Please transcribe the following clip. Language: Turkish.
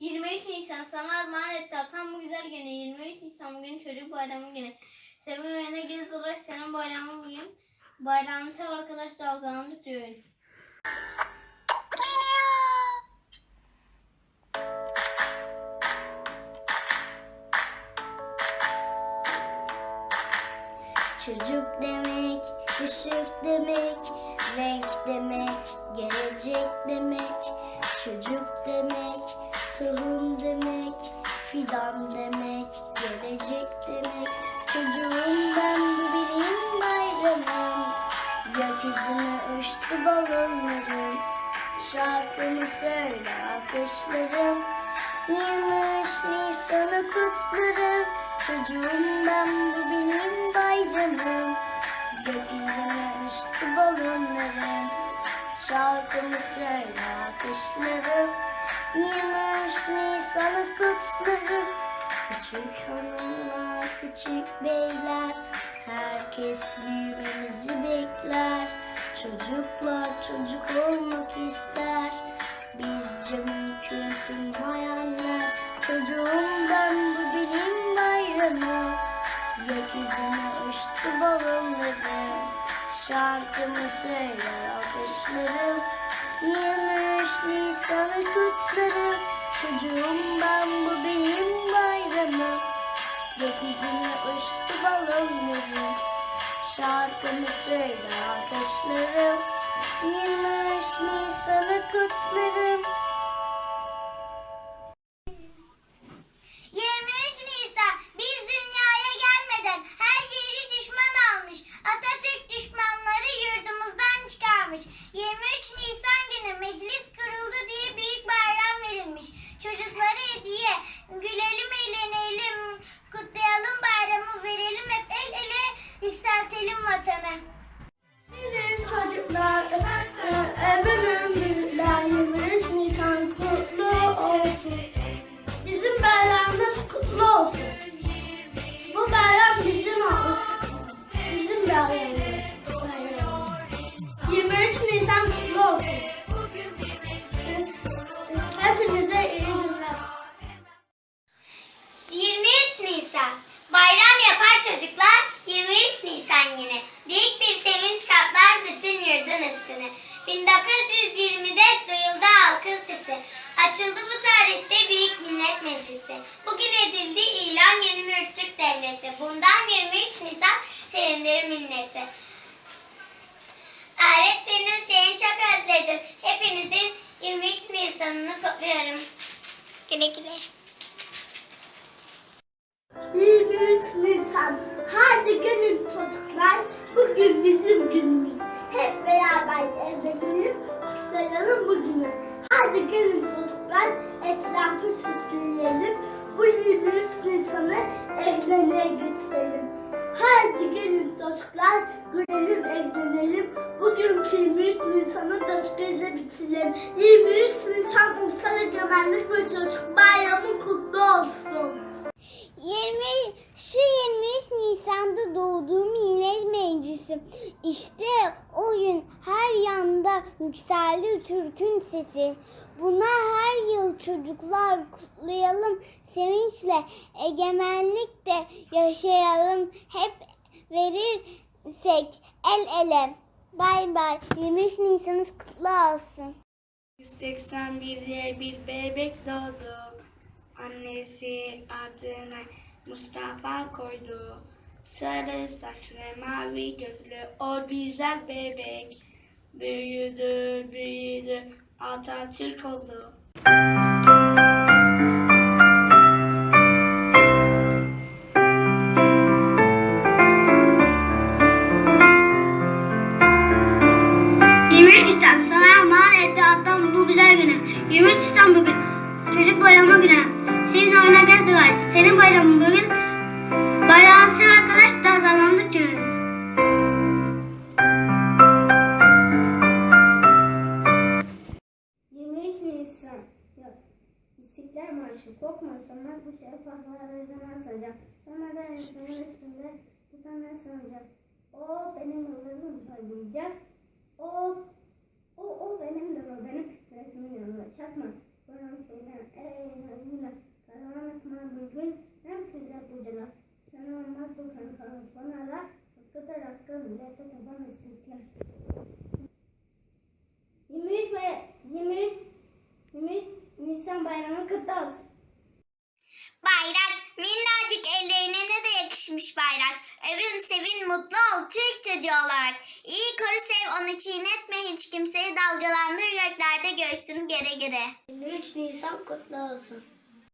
23 Nisan sana armağan etti. Atam bu güzel güne 23 Nisan bugün çocuk bayramı günü. Sevin oyuna gez dolaş senin bayramı bugün Bayrağını sev arkadaş dalgalandı tutuyoruz Çocuk demek, ışık demek, renk demek, gelecek demek. Çocuk demek, tohum demek, fidan demek, gelecek demek. Çocuğum ben bu benim bayramım. Gökyüzüne uçtu balonlarım. Şarkımı söyle alkışlarım. 23 Nisan'ı kutlarım. Çocuğum ben bu benim bayramım. Gökyüzüne uçtu balonlarım. Şarkımı söyle alkışlarım. 23 Nisan'ı kutlarım. Küçük hanımlar, küçük beyler, herkes büyümemizi bekler. Çocuklar çocuk olmak ister, bizce mümkün tüm hayaller. Çocuğum ben bu benim bayramım, gökyüzüne uçtu balonlarım. Şarkımı söyler alkışlarım, 23 Nisan'ı kutlarım. Çocuğum ben bu benim bayramım. Gökyüzüne uçtu balonlarım. Şarkımı söyle alkışlarım. 23 Nisan'ı kutlarım. Günü. Büyük bir sevinç kaplar bütün yurdun üstüne. 1920'de duyuldu halkın sesi. Açıldı bu tarihte Büyük Millet Meclisi. Bugün edildi ilan yeni bir Türk Devleti. Bundan 23 Nisan sevindir milleti. Öğretmenim seni çok özledim. Hepinizin 23 Nisan'ını kutluyorum. Güle güle. 23 Nisan. Hadi gelin çocuklar. Bugün bizim günümüz. Hep beraber evlenelim, kutlayalım bugünü. Hadi gelin çocuklar. Etrafı süsleyelim. Bu 23 Nisan'ı evlenmeye götürelim. Hadi gelin çocuklar. Gülelim, eğlenelim. Bugünkü 23 Nisan'ı coşkuyla bitirelim. 23 Nisan Ulusal Egemenlik ve Çocuk Bayramı kutlu olsun. 20 şu 23 Nisan'da doğduğum Millet Meclisi. İşte o gün her yanda yükseldi Türk'ün sesi. Buna her yıl çocuklar kutlayalım sevinçle. Egemenlikte yaşayalım hep verirsek el ele. Bay bay. 23 Nisan'ınız kutlu olsun. 181'de bir bebek doğdu. Annesi adını Mustafa koydu. Sarı saçlı mavi gözlü o güzel bebek. Büyüdü büyüdü Atatürk oldu. Nisan sana armağan etti adam bu güzel günü. 23 Nisan bugün çocuk bayramı günü. Sevin oyuna gez duvay. Senin bayramın bugün. Bayrağı sev arkadaş dalgalandık günü. Nisan. Yok. İstiklal Marşı korkma sonra bu şeffaflara zaman soracak. Sonra da insanın üstünde tutanlar soracak. O benim yıldızım parlayacak. O, o, o benim de o benim resmin yanında çakma. Kur'an söyler. Ey Nisan bayramı kutlu olsun. Bayrak, minnacık ellerine ne de yakışmış bayrak. Övün, sevin, mutlu ol Türk çocuğu olarak. İyi koru sev, onu çiğnetme hiç kimseyi dalgalandır göklerde göğsün gere gere. 23 Nisan kutlu olsun.